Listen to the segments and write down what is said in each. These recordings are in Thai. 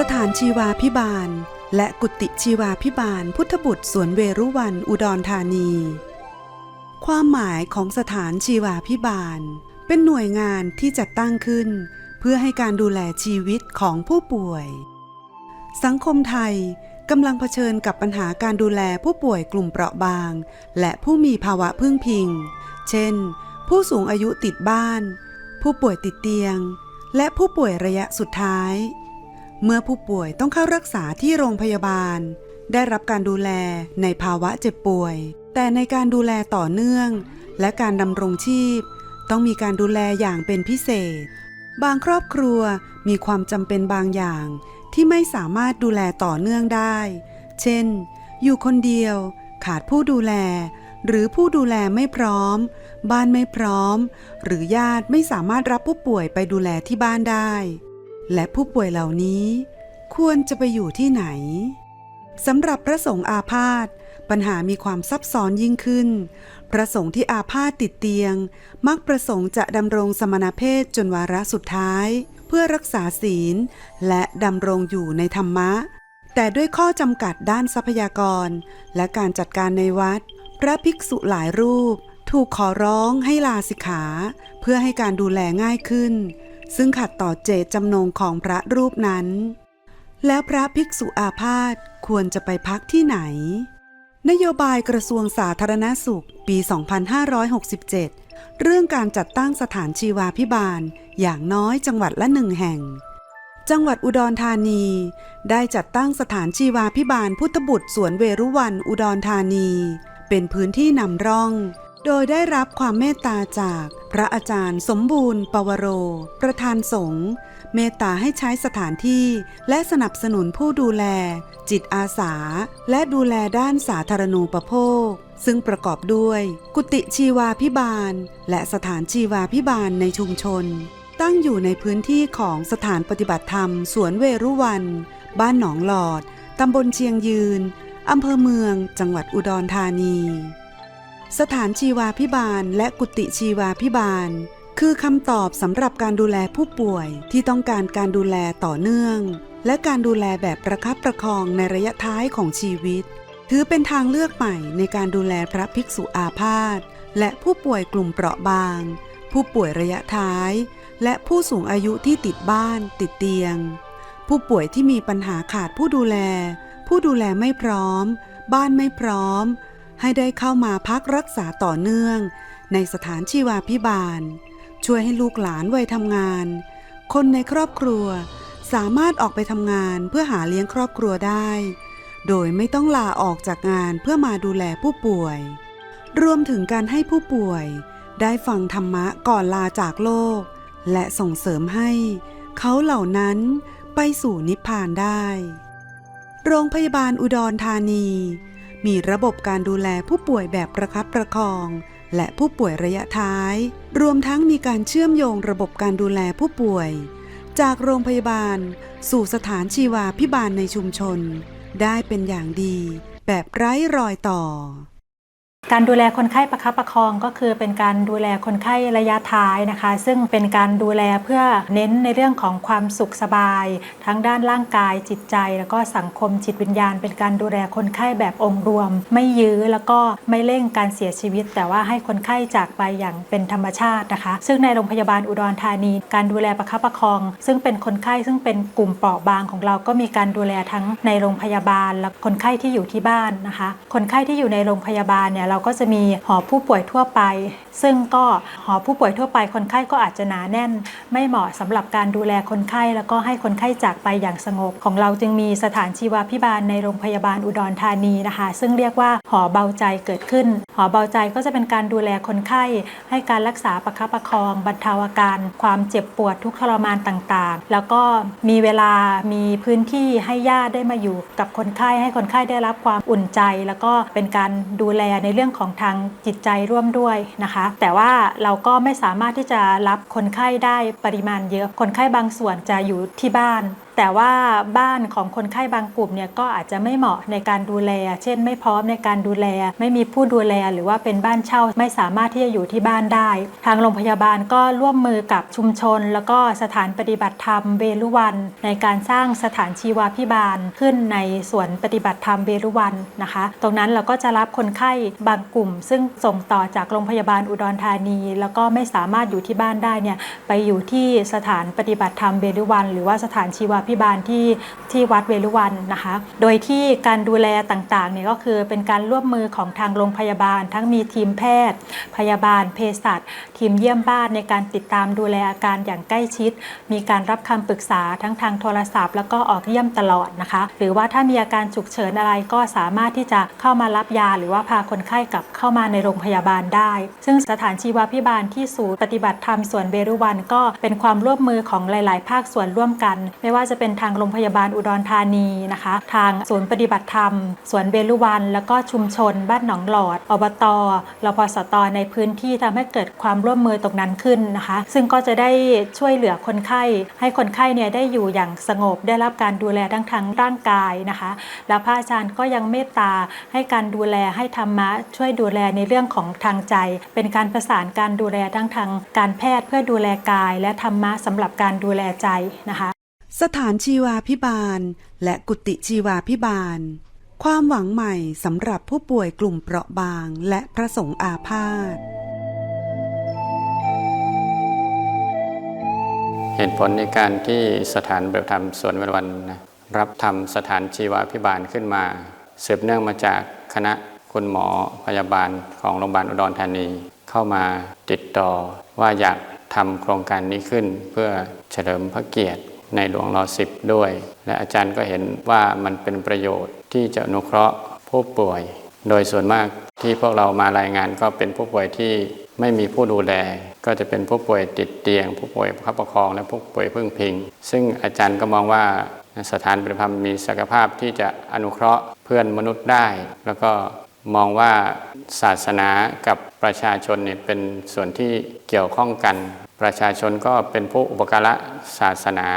สถานชีวาพิบาล และกุติชีวาพิบาล พุทธบุตรสวนเวรุวันอุดรธานี ความหมายของสถานชีวาพิบาล เป็นหน่วยงานที่จัดตั้งขึ้น เพื่อให้การดูแลชีวิตของผู้ป่วย สังคมไทยกำลังเผชิญกับปัญหาการดูแลผู้ป่วยกลุ่มเปราะบาง และผู้มีภาวะพึ่งพิง เช่น ผู้สูงอายุติดบ้าน ผู้ป่วยติดเตียง และผู้ป่วยระยะสุดท้าย เมื่อผู้ป่วยต้องเข้ารักษาที่โรงพยาบาล ได้รับการดูแลในภาวะเจ็บป่วย แต่ในการดูแลต่อเนื่อง และการดำรงชีพ ต้องมีการดูแลอย่างเป็นพิเศษ บางครอบครัวมีความจำเป็นบางอย่างที่ไม่สามารถดูแลต่อเนื่องได้ เช่น อยู่คนเดียว ขาดผู้ดูแล หรือผู้ดูแลไม่พร้อม บ้านไม่พร้อม หรือญาติไม่สามารถรับผู้ป่วยไปดูแลที่บ้านได้ และผู้ป่วยเหล่านี้ควรจะไปอยู่ที่ไหนสำหรับพระสงฆ์อาพาธปัญหามีความซับซ้อนยิ่งขึ้น พระสงฆ์ที่อาพาธติดเตียง มักประสงค์จะดำรงสมณเพศจนวาระสุดท้าย เพื่อรักษาศีล และดำรงอยู่ในธรรมะ แต่ด้วยข้อจำกัดด้านทรัพยากร และการจัดการในวัด พระภิกษุหลายรูป ถูกขอร้องให้ลาสิกขา เพื่อให้การดูแลง่ายขึ้น ซึ่งขัดต่อเจตจำนงของพระรูปนั้น แล้วพระภิกษุอาพาธควรจะไปพักที่ไหน นโยบายกระทรวงสาธารณสุขปี 2567 เรื่องการจัดตั้งสถานชีวาพิบาลอย่างน้อยจังหวัดละหนึ่งแห่ง จังหวัดอุดรธานี ได้จัดตั้งสถานชีวาพิบาลพุทธบุตรสวนเวรุวันอุดรธานี เป็นพื้นที่นำร่อง โดยได้รับความเมตตาจากพระอาจารย์สมบูรณ์ ปวโร ประธานสงฆ์เมตตาให้ใช้สถานที่และสนับสนุนผู้ดูแล จิตอาสา และดูแลด้านสาธารณูปโภค ซึ่งประกอบด้วย กุฏิชีวาพิบาล และสถานชีวาพิบาลในชุมชน ตั้งอยู่ในพื้นที่ของสถานปฏิบัติธรรม สวนเวรุวัน บ้านหนองหลอด ตำบลเชียงยืน อำเภอเมือง จังหวัดอุดรธานี สถานชีวาพิบาลและกุฏิชีวาพิบาล คือคำตอบสำหรับการดูแลผู้ป่วยที่ต้องการการดูแลต่อเนื่อง และการดูแลแบบประคับประคองในระยะท้ายของชีวิต ถือเป็นทางเลือกใหม่ในการดูแลพระภิกษุอาพาธและผู้ป่วยกลุ่มเปราะบาง ผู้ป่วยระยะท้าย และผู้สูงอายุที่ติดบ้านติดเตียง ผู้ป่วยที่มีปัญหาขาดผู้ดูแล ผู้ดูแลไม่พร้อม บ้านไม่พร้อม ให้ได้เข้ามาพักรักษาต่อเนื่อง ในสถานชีวาพิบาล ช่วยให้ลูกหลานวัยทำงาน คนในครอบครัวสามารถออกไปทำงานเพื่อหาเลี้ยงครอบครัวได้ โดยไม่ต้องลาออกจากงานเพื่อมาดูแลผู้ป่วย รวมถึงการให้ผู้ป่วย ได้ฟังธรรมะก่อนลาจากโลก และส่งเสริมให้ เขาเหล่านั้นไปสู่นิพพานได้ โรงพยาบาลอุดรธานี มีระบบการดูแลผู้ป่วยแบบประคับประคอง และผู้ป่วยระยะท้าย รวมทั้งมีการเชื่อมโยงระบบการดูแลผู้ป่วย จากโรงพยาบาล สู่สถานชีวาพิบาลในชุมชน ได้เป็นอย่างดี แบบไร้รอยต่อ การดูแลคนไข้ประคับประคองก็คือเป็นการดูแลคนไข้ระยะท้ายนะคะ ซึ่งเป็นการดูแลเพื่อเน้นในเรื่องของความสุขสบาย ทั้งด้านร่างกายจิตใจ แล้วก็สังคมจิตวิญญาณ เป็นการดูแลคนไข้แบบองค์รวม ไม่ยื้อแล้วก็ไม่เร่งการเสียชีวิต แต่ว่าให้คนไข้จากไปอย่างเป็นธรรมชาตินะคะ ซึ่งในโรงพยาบาลอุดรธานี การดูแลประคับประคอง ซึ่งเป็นคนไข้ซึ่งเป็นกลุ่มเปราะบางของเราก็มีการดูแลทั้งในโรงพยาบาล และคนไข้ที่อยู่ที่บ้านนะคะ คนไข้ที่อยู่ในโรงพยาบาลเนี่ยเราก็จะมีหอผู้ป่วยทั่วไป ซึ่งก็หอผู้ป่วยทั่วไปคนไข้ก็อาจจะหนาแน่น ไม่เหมาะสำหรับการดูแลคนไข้ แล้วก็ให้คนไข้จากไปอย่างสงบ ของเราจึงมีสถานชีวพิบาลในโรงพยาบาลอุดรธานีนะคะ ซึ่งเรียกว่าหอเบาใจเกิดขึ้น หอเบาใจก็จะเป็นการดูแลคนไข้ ให้การรักษาประคับประคอง บรรเทาอาการ ความเจ็บปวดทุกข์ทรมานต่างๆ แล้วก็มีเวลามีพื้นที่ให้ญาติได้มาอยู่กับคนไข้ ให้คนไข้ได้รับความอุ่นใจ แล้วก็เป็นการดูแลในเรื่องของทางจิตใจร่วมด้วยนะคะแต่ว่าเราก็ไม่สามารถที่จะรับคนไข้ได้ปริมาณเยอะ คนไข้บางส่วนจะอยู่ที่บ้าน แต่ว่าบ้านของคนไข้บางกลุ่มเนี่ยก็อาจจะไม่เหมาะในการดูแล เช่น ไม่พร้อมในการดูแล ไม่มีผู้ดูแลหรือว่าเป็นบ้านเช่าไม่สามารถที่จะอยู่ที่บ้านได้ ทางโรงพยาบาลก็ร่วมมือกับชุมชน แล้วก็สถานปฏิบัติธรรมเวรุวันในการสร้างสถานชีวาพิบาลขึ้นในสวนปฏิบัติธรรมเวรุวันนะคะ ตรงนั้นเราก็จะรับคนไข้บางกลุ่ม ซึ่งส่งต่อจากโรงพยาบาลอุดรธานี แล้วก็ไม่สามารถอยู่ที่บ้านได้เนี่ยไปอยู่ที่สถานปฏิบัติธรรมเวรุวัน หรือว่าสถานชีวาพิบาลที่ที่วัดเวรุวันนะคะ โดยที่การดูแลต่างๆเนี่ยก็คือเป็นการร่วมมือของทางโรงพยาบาล ทั้งมีทีมแพทย์ พยาบาลเภสัชทีมเยี่ยมบ้านในการติดตามดูแลอาการอย่างใกล้ชิด มีการรับคำปรึกษาทั้งทางโทรศัพท์ แล้วก็ออกเยี่ยมตลอดนะคะ หรือว่าถ้ามีอาการฉุกเฉินอะไรก็สามารถที่จะเข้ามารับยา หรือว่าพาคนไข้กลับเข้ามาในโรงพยาบาลได้ ซึ่งสถานชีวพิบาลที่ศูนย์ปฏิบัติธรรมส่วนเบรุวันก็เป็นความร่วมมือของหลาย ๆ ภาคส่วนร่วมกัน ไม่ว่าจะะเป็นทางโรงพยาบาลอุดรธานีนะคะ ทางศูนย์ปฏิบัติธรรม สวนเบรุวัน แล้วก็ชุมชน บ้านหนองหลอดอบตรพสตในพื้นที่ทำให้เกิดความร่วมมือตรงนั้นขึ้นนะคะ ซึ่งก็จะได้ช่วยเหลือคนไข้ให้คนไข้เนี่ยได้อยู่อย่างสงบได้รับการดูแลทั้งทางร่างกายนะคะ แล้วพระอาจารย์ก็ยังเมตตาให้การดูแลให้ธรรมะ ช่วยดูแลในเรื่องของทางใจ เป็นการประสานการดูแลทั้งทางการแพทย์เพื่อดูแลกาย และธรรมะสำหรับการดูแลใจนะคะ สถานชีวาพิบาล และกุฏิชีวาพิบาล ความหวังใหม่สำหรับผู้ป่วยกลุ่มเปราะบางและพระสงฆ์อาพาธเหตุผลในการที่สถานปฏิบัติธรรมสวนวันวันนะรับทำสถานชีวพิบาลขึ้นมาสืบเนื่องมาจากคณะคุณหมอพยาบาลของโรงพยาบาลอุดรธานี เข้ามาติดต่อว่าอยากทำโครงการนี้ขึ้นเพื่อเฉลิมพระเกียรติ ในหลวงรอสิบด้วย และอาจารย์ก็เห็นว่ามันเป็นประโยชน์ที่จะอนุเคราะห์ผู้ป่วย โดยส่วนมากที่พวกเรามารายงานก็เป็นผู้ป่วยที่ไม่มีผู้ดูแล ก็จะเป็นผู้ป่วยติดเตียง ผู้ป่วยประคับประคอง และผู้ป่วยพึ่งพิง ซึ่งอาจารย์ก็มองว่าสถานปฏิบัติธรรมมีศักยภาพที่จะอนุเคราะห์เพื่อนมนุษย์ได้ แล้วก็มองว่าศาสนากับประชาชนเนี่ยเป็นส่วนที่เกี่ยวข้องกัน ประชาชนก็เป็นผู้อุปการะศาสนา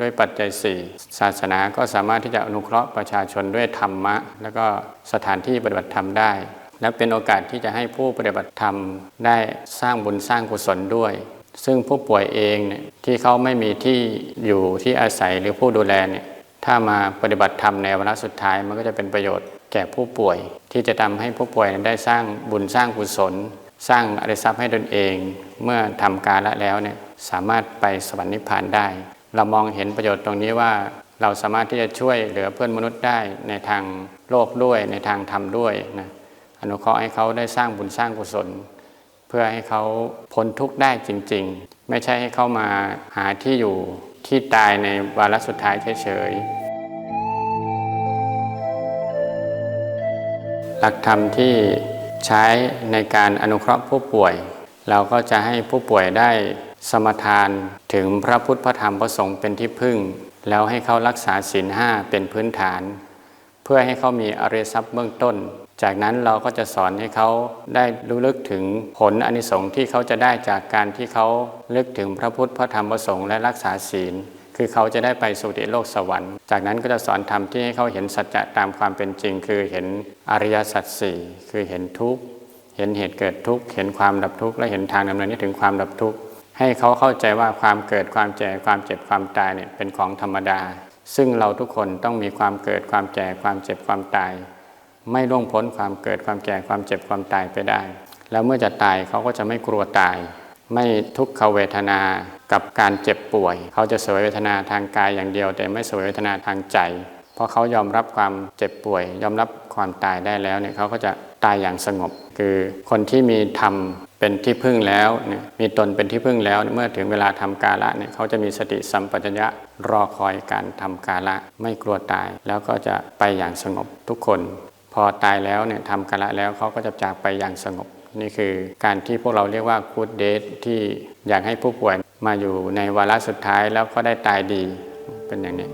ด้วยปัจจัยสี่ศาสนาก็สามารถที่จะอนุเคราะห์ประชาชนด้วยธรรมะ แล้วก็สถานที่ปฏิบัติธรรมได้ และเป็นโอกาสที่จะให้ผู้ปฏิบัติธรรมได้สร้างบุญสร้างกุศลด้วย ซึ่งผู้ป่วยเองเนี่ยที่เขาไม่มีที่อยู่ที่อาศัยหรือผู้ดูแลเนี่ยถ้ามาปฏิบัติธรรมในวาระสุดท้ายมันก็จะเป็นประโยชน์แก่ผู้ป่วย ที่จะทำให้ผู้ป่วยได้สร้างบุญสร้างกุศล สร้างอริยทรัพย์ให้ตนเอง เมื่อทำกาละแล้วเนี่ยสามารถไปสวรรค์นิพพานได้ เรามองเห็นประโยชน์ตรงนี้ว่าเราสามารถที่จะช่วยเหลือเพื่อนมนุษย์ได้ในทางโลกด้วยในทางธรรมด้วยนะอนุเคราะห์ให้เขาได้สร้างบุญสร้างกุศล เพื่อให้เขาพ้นทุกข์ได้จริง ๆ ไม่ใช่ให้เขามาหาที่อยู่ที่ตายในวาระสุดท้ายเฉยๆหลักธรรมที่ ใช้ในการอนุเคราะห์ผู้ป่วย เราก็จะให้ผู้ป่วยได้สมทานถึงพระพุทธพระธรรมพระสงฆ์เป็นที่พึ่ง แล้วให้เขารักษาศีลห้าเป็นพื้นฐาน เพื่อให้เขามีอริยทรัพย์เบื้องต้น จากนั้นเราก็จะสอนให้เขาได้รู้ลึกถึงผลอนิสงส์ที่เขาจะได้จากการที่เขาลึกถึงพระพุทธพระธรรมพระสงฆ์และรักษาศีล คือเขาจะได้ไปสู่ดิโลกสวรรค์ จากนั้นก็จะสอนธรรมที่ให้เขาเห็นสัจจะตามความเป็นจริง คือเห็นอริยสัจสี่คือเห็นทุกข์เห็นเหตุเกิดทุกข์เห็นความดับทุกข์และเห็นทางดำเนินให้ถึงความดับทุกข์ให้เขาเข้าใจว่าความเกิดความแก่ความเจ็บความตายเนี่ยเป็นของธรรมดา ซึ่งเราทุกคนต้องมีความเกิดความแก่ความเจ็บความตาย ไม่ล่วงพ้นความเกิดความแก่ความเจ็บความตายไปได้ แล้วเมื่อจะตายเขาก็จะไม่กลัวตาย ไม่ทุกขเวทนากับการเจ็บป่วย เขาจะสวยเวทนาทางกายอย่างเดียว แต่ไม่สวยเวทนาทางใจ เพราะเขายอมรับความเจ็บป่วย ยอมรับความตายได้แล้วเนี่ยเขาก็จะตายอย่างสงบ คือคนที่มีธรรมเป็นที่พึ่งแล้วเนี่ยมีตนเป็นที่พึ่งแล้ว เมื่อถึงเวลาทำกาละเนี่ยเขาจะมีสติสัมปชัญญะรอคอยการทำกาละไม่กลัวตาย แล้วก็จะไปอย่างสงบทุกคน พอตายแล้วเนี่ยทำกาละแล้วเขาก็จะจากไปอย่างสงบ นี่คือการที่พวกเราเรียกว่ากูดเดทที่อยากให้ผู้ป่วยมาอยู่ในวาระสุดท้ายแล้วก็ได้ตายดีเป็นอย่างนี้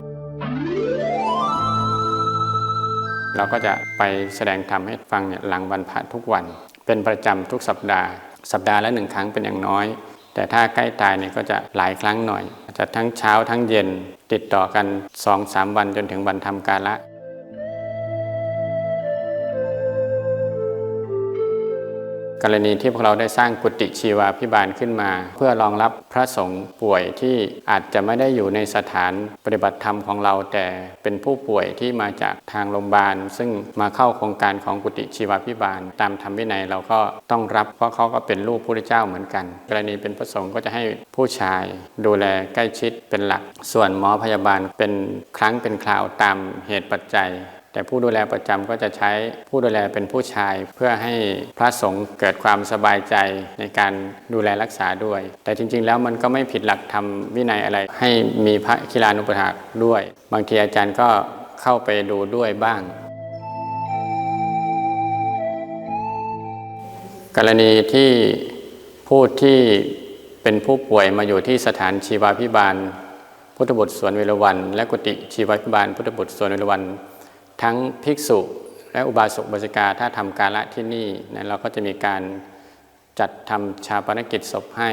เราก็จะไปแสดงธรรมให้ฟังเนี่ยหลังวันพระทุกวัน เป็นประจำทุกสัปดาห์ สัปดาห์ละหนึ่งครั้งเป็นอย่างน้อย แต่ถ้าใกล้ตายเนี่ยก็จะหลายครั้งหน่อยอาจจะทั้งเช้าทั้งเย็นติดต่อกัน2-3วันจนถึงวันทำการละ กรณีที่พวกเราได้สร้างกุฏิชีวาพิบาลขึ้นมา เพื่อรองรับพระสงฆ์ป่วยที่อาจจะไม่ได้อยู่ในสถานปฏิบัติธรรมของเราแต่เป็นผู้ป่วยที่มาจากทางโรงพยาบาล ซึ่งมาเข้าโครงการของกุฏิชีวาพิบาล ตามธรรมวินัยเราก็ต้องรับเพราะเขาก็เป็นลูกพระเจ้าเหมือนกัน กรณีเป็นพระสงฆ์ก็จะให้ผู้ชาย ดูแลใกล้ชิดเป็นหลัก ส่วนหมอพยาบาลเป็นครั้งเป็นคราวตามเหตุปัจจัย แต่ผู้ดูแลประจำก็จะใช้ผู้ดูแลเป็นผู้ชาย เพื่อให้พระสงฆ์เกิดความสบายใจในการดูแลรักษาด้วย แต่จริง ๆ แล้วมันก็ไม่ผิดหลักธรรมวินัยอะไร ให้มีพระคิลานุปถากด้วย บางทีอาจารย์ก็เข้าไปดูด้วยบ้าง กรณีที่ผู้ที่เป็นผู้ป่วยมาอยู่ที่สถานชีวาพิบาล พุทธบุตรสวนเวรวัน และกุฏิชีวาพิบาล พุทธบุตรสวนเวรวัน ทั้งภิกษุและอุบาสกบาสิกาถ้าทำการละที่นี่นะเราก็จะมีการจัดทำชาปนกิจศพให้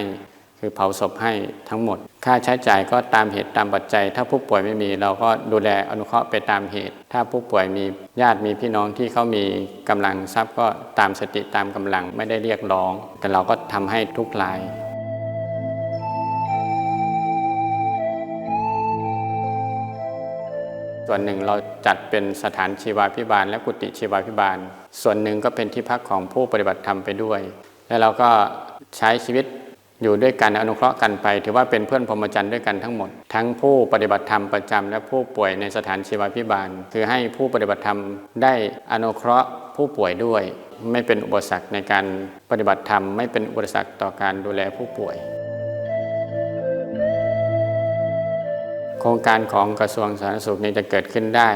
คือเผาศพให้ทั้งหมด ค่าใช้จ่ายก็ตามเหตุตามปัจจัย ถ้าผู้ป่วยไม่มีเราก็ดูแลอนุเคราะห์ไปตามเหตุ ถ้าผู้ป่วยมีญาติมีพี่น้องที่เขามีกำลังทรัพย์ก็ตามสติตามกำลังไม่ได้เรียกร้อง แต่เราก็ทำให้ทุกราย ส่วนหนึ่งเราจัดเป็นสถานชีวาพิบาล และกุฏิชีวาพิบาล ส่วนหนึ่งก็เป็นที่พักของผู้ปฏิบัติธรรมไปด้วย และเราก็ใช้ชีวิตอยู่ด้วยกันอนุเคราะห์กันไป ถือว่าเป็นเพื่อนพรหมจรรย์ด้วยกันทั้งหมด ทั้งผู้ปฏิบัติธรรมประจำและผู้ป่วยในสถานชีวาพิบาล คือให้ผู้ปฏิบัติธรรมได้อนุเคราะห์ผู้ป่วยด้วย ไม่เป็นอุปสรรคในการปฏิบัติธรรม ไม่เป็นอุปสรรคต่อการดูแลผู้ป่วย โครงการของกระทรวงสาธารณสุขนี้จะเกิดขึ้นได้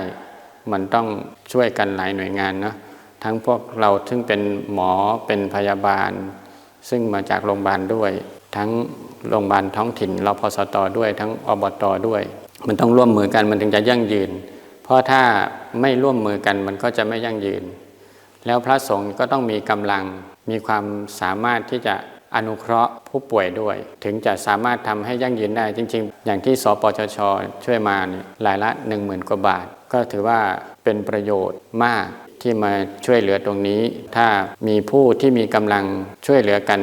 มันต้องช่วยกันหลายหน่วยงานเนาะทั้งพวกเราซึ่งเป็นหมอเป็นพยาบาล ซึ่งมาจากโรงพยาบาลด้วย ทั้งโรงพยาบาลท้องถิ่นรพสตด้วย ทั้งอบตด้วย มันต้องร่วมมือกันมันถึงจะยั่งยืน เพราะถ้าไม่ร่วมมือกันมันก็จะไม่ยั่งยืน แล้วพระสงฆ์ก็ต้องมีกำลังมีความสามารถที่จะ อนุเคราะห์ผู้ป่วยด้วย ถึงจะสามารถทำให้ยั่งยืนได้จริง ๆ อย่างที่สปชชช่วยมาเนี่ยรายละ 1 0,000 กว่าบาท ก็ถือว่าเป็นประโยชน์มากที่มาช่วยเหลือตรงนี้ ถ้ามีผู้ที่มีกำลังช่วยเหลือกัน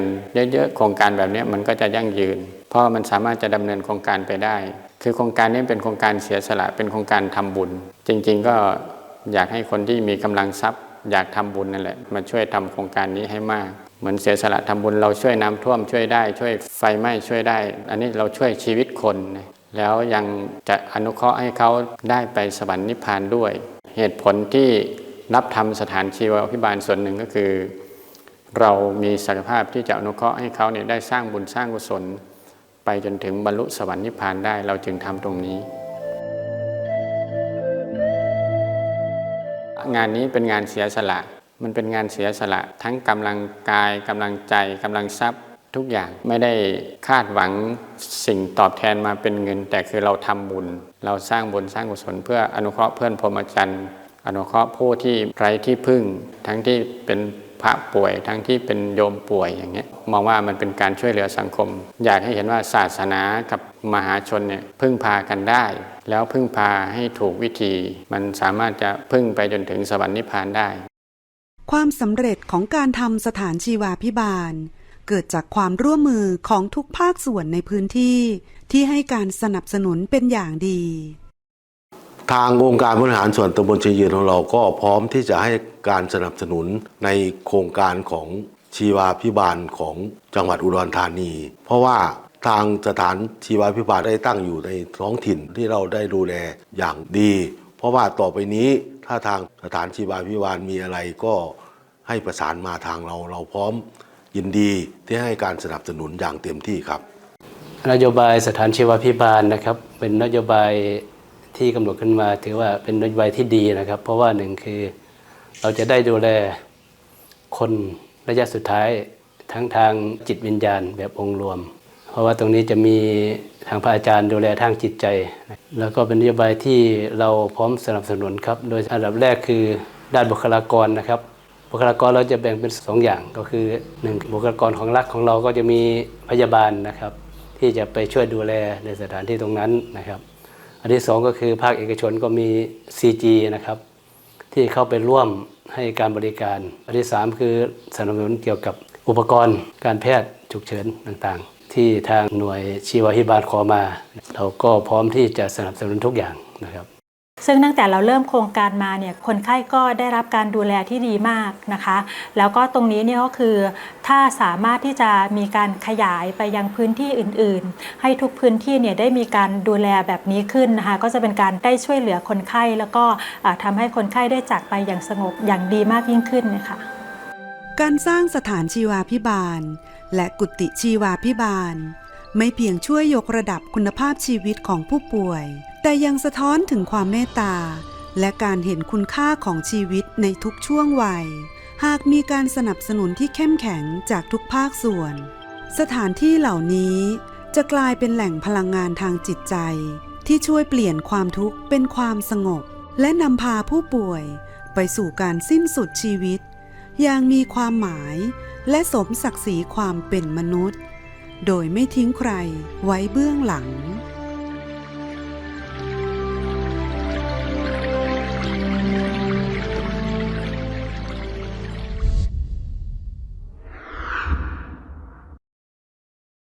เยอะๆโครงการแบบนี้มันก็จะยั่งยืน เพราะมันสามารถจะดำเนินโครงการไปได้ คือโครงการนี้เป็นโครงการเสียสละเป็นโครงการทำบุญ จริง ๆ ก็อยากให้คนที่มีกำลังทรัพย์ อยากทำบุญนั่นแหละมาช่วยทำโครงการนี้ให้มาก เหมือนเสียสละทำบุญเราช่วยน้ำท่วมช่วยได้ ช่วยไฟไหม้ช่วยได้ อันนี้เราช่วยชีวิตคนนะแล้วยังจะอนุเคราะห์ให้เขาได้ไปสวรรค์นิพพานด้วย เหตุผลที่รับทำสถานชีวพิบาลส่วนหนึ่งก็คือ เรามีศักยภาพที่จะอนุเคราะห์ให้เขาเนี่ยได้สร้างบุญสร้างกุศล ไปจนถึงบรรลุสวรรค์นิพพานได้เราจึงทำตรงนี้ งานนี้เป็นงานเสียสละ มันเป็นงานเสียสละทั้งกำลังกายกำลังใจกำลังทรัพย์ทุกอย่างไม่ได้คาดหวังสิ่งตอบแทนมาเป็นเงิน แต่คือเราทำบุญ เราสร้างบุญสร้างกุศลเพื่ออนุเคราะห์เพื่อนพรหมจรรย์อนุเคราะห์ผู้ที่ไร้ที่พึ่ง ทั้งที่เป็นพระป่วยทั้งที่เป็นโยมป่วยอย่างเงี้ยมองว่ามันเป็นการช่วยเหลือสังคม อยากให้เห็นว่าศาสนากับมหาชนเนี่ยพึ่งพากันได้ แล้วพึ่งพาให้ถูกวิธี มันสามารถจะพึ่งไปจนถึงสวรรค์นิพพานได้ ความสำเร็จของการทำสถานชีวาพิบาล เกิดจากความร่วมมือของทุกภาคส่วนในพื้นที่ ที่ให้การสนับสนุนเป็นอย่างดี ทางองค์การบริหารส่วนตำบลเชียงยืนของเราก็พร้อมที่จะให้การสนับสนุนในโครงการของชีวาพิบาลของจังหวัดอุดรธานี เพราะว่าทางสถานชีวาพิบาลได้ตั้งอยู่ในท้องถิ่นที่เราได้ดูแลอย่างดี เพราะว่าต่อไปนี้ ถ้าทางสถานชีวาพิบาลมีอะไรก็ให้ประสานมาทางเราเราพร้อมยินดีที่ให้การสนับสนุนอย่างเต็มที่ครับ นโยบายสถานชีวพิบาลนะครับ เป็นนโยบายที่กำหนดขึ้นมา ถือว่าเป็นนโยบายที่ดีนะครับ เพราะว่าหนึ่งคือเราจะได้ดูแลคนระยะสุดท้ายทั้งทางจิตวิญญาณแบบองค์รวม เพราะว่าตรงนี้จะมีทางพระอาจารย์ดูแลทางจิตใจ แล้วก็เป็นนโยบายที่เราพร้อมสนับสนุนครับ โดยอันดับแรกคือด้านบุคลากรนะครับ บุคลากรเราจะแบ่งเป็นสองอย่างก็คือหนึ่งบุคลากรของรัฐของเราก็จะมีพยาบาลนะครับ ที่จะไปช่วยดูแลในสถานที่ตรงนั้นนะครับ อันที่สองก็คือภาคเอกชนก็มี CG นะครับที่เข้าไปร่วมให้การบริการ อันที่สามคือสนับสนุนเกี่ยวกับอุปกรณ์การแพทย์ฉุกเฉินต่างๆ ที่ทางหน่วยชีวพิบาลขอมา เราก็พร้อมที่จะสนับสนุนทุกอย่างนะครับ ซึ่งตั้งแต่เราเริ่มโครงการมาเนี่ยคนไข้ก็ได้รับการดูแลที่ดีมากนะคะ แล้วก็ตรงนี้เนี่ยก็คือ ถ้าสามารถที่จะมีการขยายไปยังพื้นที่อื่น ๆ ให้ทุกพื้นที่เนี่ยได้มีการดูแลแบบนี้ขึ้นนะคะ ก็จะเป็นการได้ช่วยเหลือคนไข้ แล้วก็ทำาให้คนไข้ได้จากไปอย่างสงบอย่างดีมากยิ่งขึ้นนะคะ การสร้างสถานชีวาพิบาล และกุฏิชีวาพิบาล ไม่เพียงช่วยยกระดับคุณภาพชีวิตของผู้ป่วย แต่ยังสะท้อนถึงความเมตตา และการเห็นคุณค่าของชีวิตในทุกช่วงวัย หากมีการสนับสนุนที่เข้มแข็งจากทุกภาคส่วน สถานที่เหล่านี้จะกลายเป็นแหล่งพลังงานทางจิตใจ ที่ช่วยเปลี่ยนความทุกข์เป็นความสงบ และนำพาผู้ป่วย ไปสู่การสิ้นสุดชีวิต อย่างมีความหมายและสมศักดิ์ศรีความเป็นมนุษย์ โดยไม่ทิ้งใครไว้เบื้องหลัง